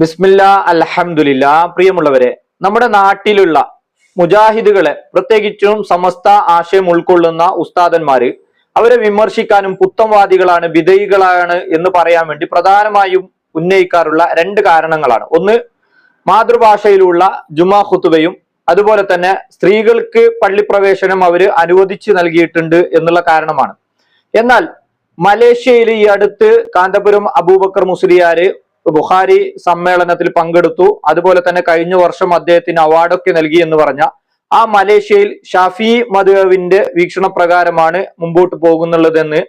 ബിസ്മില്ല അലഹമുല്ല പ്രിയമുള്ളവരെ നമ്മുടെ നാട്ടിലുള്ള മുജാഹിദുകളെ പ്രത്യേകിച്ചും സമസ്ത ആശയം ഉൾക്കൊള്ളുന്ന ഉസ്താദന്മാര് അവരെ വിമർശിക്കാനും പുത്തംവാദികളാണ് വിധയികളാണ് എന്ന് പറയാൻ വേണ്ടി പ്രധാനമായും ഉന്നയിക്കാറുള്ള രണ്ട് കാരണങ്ങളാണ്. ഒന്ന് മാതൃഭാഷയിലുള്ള ജുമാ ഖുത്തുബയും അതുപോലെ തന്നെ സ്ത്രീകൾക്ക് പള്ളിപ്രവേശനം അവർ അനുവദിച്ചു നൽകിയിട്ടുണ്ട് എന്നുള്ള കാരണമാണ്. എന്നാൽ മലേഷ്യയിൽ ഈ അടുത്ത് കാന്തപുരം അബൂബക്കർ മുസ്ലിയാര് ബുഖാരി സമ്മേളനത്തിൽ പങ്കെടുത്തു. അതുപോലെ തന്നെ കഴിഞ്ഞ വർഷം അദ്ദേഹത്തിന് അവാർഡൊക്കെ നൽകി എന്ന് പറഞ്ഞ ആ മലേഷ്യയിൽ ഷാഫി മധുവിന്റെ വീക്ഷണപ്രകാരമാണ് മുമ്പോട്ട് പോകുന്നുള്ളതെന്ന്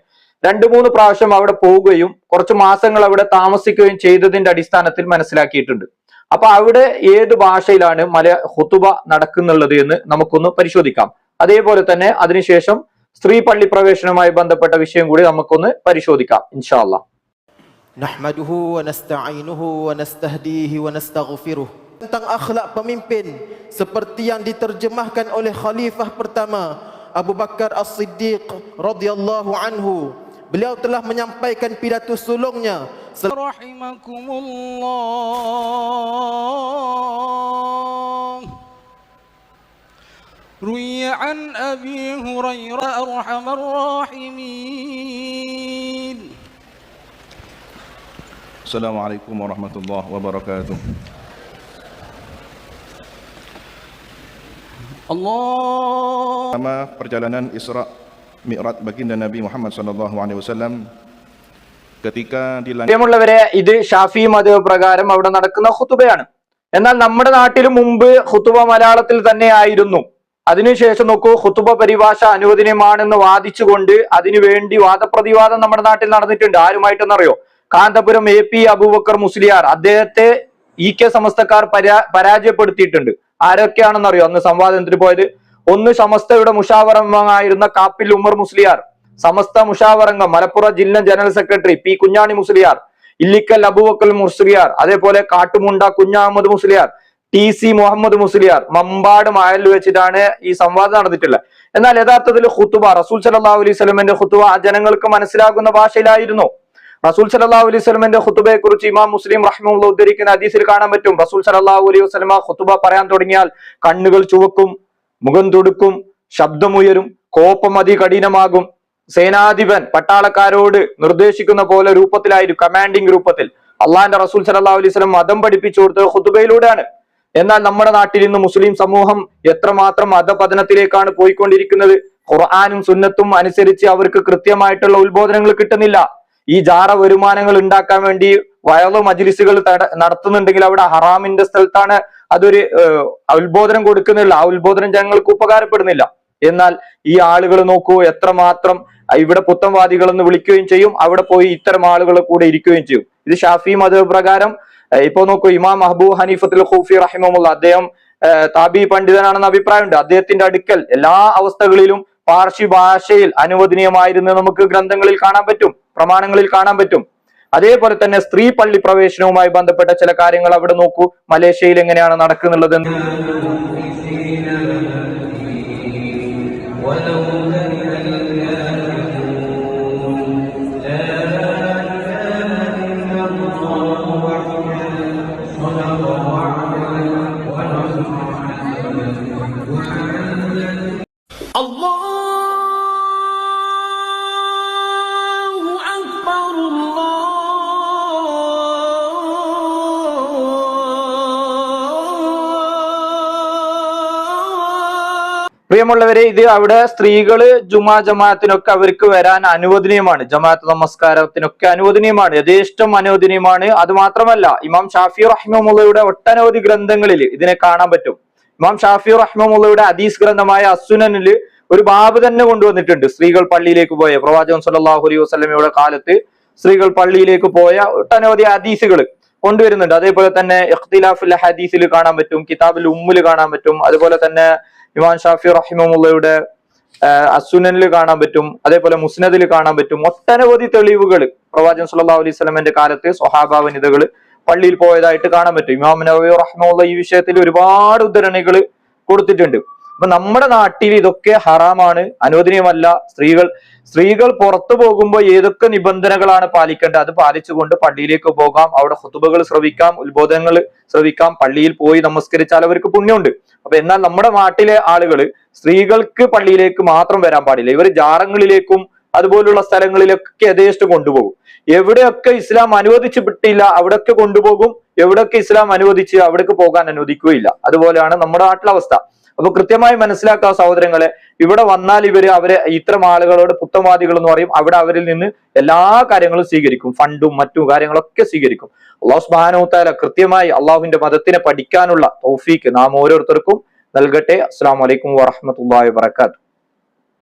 രണ്ടു മൂന്ന് പ്രാവശ്യം അവിടെ പോവുകയും കുറച്ച് മാസങ്ങൾ അവിടെ താമസിക്കുകയും ചെയ്തതിന്റെ അടിസ്ഥാനത്തിൽ മനസ്സിലാക്കിയിട്ടുണ്ട്. അപ്പൊ അവിടെ ഏത് ഭാഷയിലാണ് മല ഹുത്തുബ നടക്കുന്നുള്ളത് എന്ന് നമുക്കൊന്ന് പരിശോധിക്കാം. അതേപോലെ തന്നെ അതിനുശേഷം സ്ത്രീ പള്ളി പ്രവേശനവുമായി ബന്ധപ്പെട്ട വിഷയം കൂടി നമുക്കൊന്ന് പരിശോധിക്കാം. ഇൻഷാല്ല نحمده ونستعينه ونستهديه ونستغفره tentang akhlak pemimpin seperti yang diterjemahkan oleh khalifah pertama Abu Bakar As-Siddiq radhiyallahu anhu beliau telah menyampaikan pidato sulungnya sel- رحمكم الله روي عن أبي هريرة أرحم الراحمين السلام عليكم ورحمة الله وبركاته الله Pertama perjalanan Isra Mi'raj baginda Nabi Muhammad sallallahu alaihi wasallam ketika di langit പ്രിയമുള്ളവരെ ഇത് ഷാഫി മതവ് പ്രകാരം അവിടെ നടക്കുന്ന ഹുത്തുബയാണ് എന്നാൽ നമ്മുടെ നാട്ടിൽ മുമ്പ് ഹുത്തുബ മലയാളത്തിൽ തന്നെ ആയിരുന്നു അതിനുശേഷം നോക്കൂ ഹുത്തുബ പരിഭാഷ അനുവദനീയമാണെന്ന് വാദിച്ചുകൊണ്ട് അതിനുവേണ്ടി വാദപ്രതിവാദം നമ്മുടെ നാട്ടിൽ നടന്നിട്ടുണ്ട് ആരുമായിട്ടെന്നറിയോ കാന്തപുരം എ പി അബൂബക്കർ മുസ്ലിയാർ അദ്ദേഹത്തെ ഇ കെ സമസ്തക്കാർ പരാ പരാജയപ്പെടുത്തിയിട്ടുണ്ട്. ആരൊക്കെയാണെന്നറിയോ? അന്ന് സംവാദത്തിന് പോയത്? ഒന്ന് സമസ്തയുടെ മുഷാവറംഗമായിരുന്ന കാപ്പിൽ ഉമർ മുസ്ലിയാർ സമസ്ത മുഷാവറംഗം മലപ്പുറം ജില്ലാ general secretary P Kunhani Musliyar Illikkal Abubakar Musliyar അതേപോലെ കാട്ടുമുണ്ട കുഞ്ഞഹമ്മദ് മുസ്ലിയാർ ടി സി മുഹമ്മദ് മുസ്ലിയാർ മമ്പാട് മായലിൽ വെച്ചിട്ടാണ് ഈ സംവാദം നടന്നിട്ടുള്ളത്. എന്നാൽ യഥാർത്ഥത്തിൽ ഹുത്തുബ റസൂൽ സല്ലാ അലൈഹി സ്വലമിന്റെ ഹുത്തുബ ആ ജനങ്ങൾക്ക് മനസ്സിലാകുന്ന ഭാഷയിലായിരുന്നു. റസൂൽ സല്ലല്ലാഹു അലൈഹി സ്വലമിന്റെ ഹുത്തുബയെ കുറിച്ച് ഇമാം മുസ്ലിം റഹ്മുള്ള ഉദ്ധരിക്കുന്ന ഹദീസിൽ കാണാൻ പറ്റും. റസൂൽ സല്ലല്ലാഹു അലൈഹി വസ്ലമ ഹുത്തുബ പറയാൻ തുടങ്ങിയാൽ കണ്ണുകൾ ചുവക്കും മുഖം തുടുക്കും ശബ്ദമുയരും കോപം അതികഠിനമാകും. സേനാധിപൻ പട്ടാളക്കാരോട് നിർദ്ദേശിക്കുന്ന പോലെ രൂപത്തിലായിരിക്കും കമാൻഡിംഗ് രൂപത്തിൽ. അള്ളാഹിന്റെ റസൂൽ സല്ലല്ലാഹു അലൈഹി സ്വലം മതം പഠിപ്പിച്ചു കൊടുത്തത് ഹുത്തുബയിലൂടെയാണ് എന്നാൽ നമ്മുടെ നാട്ടിൽ ഇന്ന് മുസ്ലിം സമൂഹം എത്രമാത്രം മതപതനത്തിലേക്കാണ് പോയിക്കൊണ്ടിരിക്കുന്നത്? ഖുർആാനും സുന്നത്തും അനുസരിച്ച് അവർക്ക് കൃത്യമായിട്ടുള്ള ഉത്ബോധനങ്ങൾ കിട്ടുന്നില്ല. ഈ ജാറ വരുമാനങ്ങൾ ഉണ്ടാക്കാൻ വേണ്ടി വയറു മജിലിസുകൾ നടത്തുന്നുണ്ടെങ്കിൽ അവിടെ ഹറാമിന്റെ സ്ഥലത്താണ് അതൊരു ഉത്ബോധനം കൊടുക്കുന്നില്ല. ആ ഉത്ബോധനം ജനങ്ങൾക്ക് ഉപകാരപ്പെടുന്നില്ല. എന്നാൽ ഈ ആളുകൾ നോക്കൂ എത്രമാത്രം ഇവിടെ പുത്തംവാദികൾ എന്ന് വിളിക്കുകയും ചെയ്യും. അവിടെ പോയി ഇത്തരം ആളുകൾ കൂടെ ഇരിക്കുകയും ചെയ്യും. ഇത് ഷാഫി മത പ്രകാരം ഇപ്പൊ നോക്കൂ ഇമാം മഹബൂ ഹനീഫത്തുൽ ഖൂഫി റഹിമുള്ള അദ്ദേഹം താബി പണ്ഡിതനാണെന്ന അഭിപ്രായമുണ്ട്. അദ്ദേഹത്തിന്റെ അടുക്കൽ എല്ലാ അവസ്ഥകളിലും പാർശ്വ ഭാഷയിൽ അനുവദനീയമായിരുന്നു നമുക്ക് ഗ്രന്ഥങ്ങളിൽ കാണാൻ പറ്റും. പ്രമാണങ്ങളിൽ കാണാൻ പറ്റും അതേപോലെ തന്നെ സ്ത്രീ പള്ളി പ്രവേശനവുമായി ബന്ധപ്പെട്ട ചില കാര്യങ്ങൾ അവിടെ നോക്കൂ മലേഷ്യയിൽ എങ്ങനെയാണ് നടക്കുന്നുള്ളത് Thank you. പ്രിയമുള്ളവരെ ഇത് അവിടെ സ്ത്രീകൾ ജുമാ ജമാഅത്തിനൊക്കെ അവർക്ക് വരാൻ അനുവദനീയമാണ്. ജമാഅത്ത് നമസ്കാരത്തിനൊക്കെ അനുവദനീയമാണ്. യഥേഷ്ടം അനുവദനീയമാണ്. അത് മാത്രമല്ല ഇമാം ഷാഫി റഹ്മുള്ളയുടെ ഒട്ടനവധി ഗ്രന്ഥങ്ങളിൽ ഇതിനെ കാണാൻ പറ്റും. ഇമാം ഷാഫി റഹ്മുള്ളയുടെ അദീസ് ഗ്രന്ഥമായ അസുനനിൽ ഒരു ബാബ് തന്നെ കൊണ്ടുവന്നിട്ടുണ്ട്. സ്ത്രീകൾ പള്ളിയിലേക്ക് പോയ പ്രവാചകൻ സല്ലല്ലാഹു അലൈഹി വസല്ലമയുടെ കാലത്ത് സ്ത്രീകൾ പള്ളിയിലേക്ക് പോയ ഒട്ടനവധി ഹദീസുകൾ കൊണ്ടുവരുന്നുണ്ട്. അതേപോലെ തന്നെ ഇഖ്തിലാഫുൽ ഹദീസിൽ കാണാൻ പറ്റും കിതാബുൽ ഉമ്മിൽ കാണാൻ പറ്റും അതുപോലെ തന്നെ ഇമാൻ ഷാഫി റഹിമുള്ളയുടെ അസുനനിൽ കാണാൻ പറ്റും അതേപോലെ മുസ്നദിൽ കാണാൻ പറ്റും. ഒട്ടനവധി തെളിവുകൾ പ്രവാചകൻ സുല്ലാ അലൈഹി സ്വലമിന്റെ കാലത്ത് സ്വഹാബ വനിതകൾ പള്ളിയിൽ പോയതായിട്ട് കാണാൻ പറ്റും. ഇമാം നബി റഹ്മുള്ള ഈ വിഷയത്തിൽ ഒരുപാട് ഉദ്ധരണികൾ കൊടുത്തിട്ടുണ്ട്. അപ്പൊ നമ്മുടെ നാട്ടിൽ ഇതൊക്കെ ഹറാമാണ്. അനുവദനീയമല്ല. സ്ത്രീകൾ സ്ത്രീകൾ പുറത്തു പോകുമ്പോൾ ഏതൊക്കെ നിബന്ധനകളാണ് പാലിക്കേണ്ടത്? അത് പാലിച്ചുകൊണ്ട് പള്ളിയിലേക്ക് പോകാം. അവിടെ ഹുതുബകൾ ശ്രവിക്കാം ഉത്ബോധനങ്ങൾ ശ്രവിക്കാം. പള്ളിയിൽ പോയി നമസ്കരിച്ചാൽ അവർക്ക് പുണ്യമുണ്ട്. അപ്പൊ എന്നാൽ നമ്മുടെ നാട്ടിലെ ആളുകൾ സ്ത്രീകൾക്ക് പള്ളിയിലേക്ക് മാത്രം വരാൻ പാടില്ല. ഇവർ ജാറങ്ങളിലേക്കും അതുപോലുള്ള സ്ഥലങ്ങളിലൊക്കെ യഥേഷ്ടം കൊണ്ടുപോകും. എവിടെയൊക്കെ ഇസ്ലാം അനുവദിച്ചു വിട്ടില്ല അവിടെയൊക്കെ കൊണ്ടുപോകും. എവിടെയൊക്കെ ഇസ്ലാം അനുവദിച്ച് അവിടേക്ക് പോകാൻ അനുവദിക്കുകയില്ല. അതുപോലെയാണ് നമ്മുടെ നാട്ടിലെ അവസ്ഥ. അപ്പൊ കൃത്യമായി മനസ്സിലാക്കുക സഹോദരങ്ങളെ ഇവിടെ വന്നാൽ ഇവർ അവരെ ഇത്തരം ആളുകളോട് പുത്തവാദികൾ എന്ന് പറയും. അവിടെ അവരിൽ നിന്ന് എല്ലാ കാര്യങ്ങളും സ്വീകരിക്കും. ഫണ്ടും മറ്റു കാര്യങ്ങളൊക്കെ സ്വീകരിക്കും. അള്ളാഹു സുബാനോത്താല കൃത്യമായി അള്ളാഹുവിന്റെ മതത്തിനെ പഠിക്കാനുള്ള തൗഫീക്ക് നാം ഓരോരുത്തർക്കും നൽകട്ടെ. അസ്സാം വലൈക്കും വാഹമത്തല്ലാ വാബർക്കാത്തു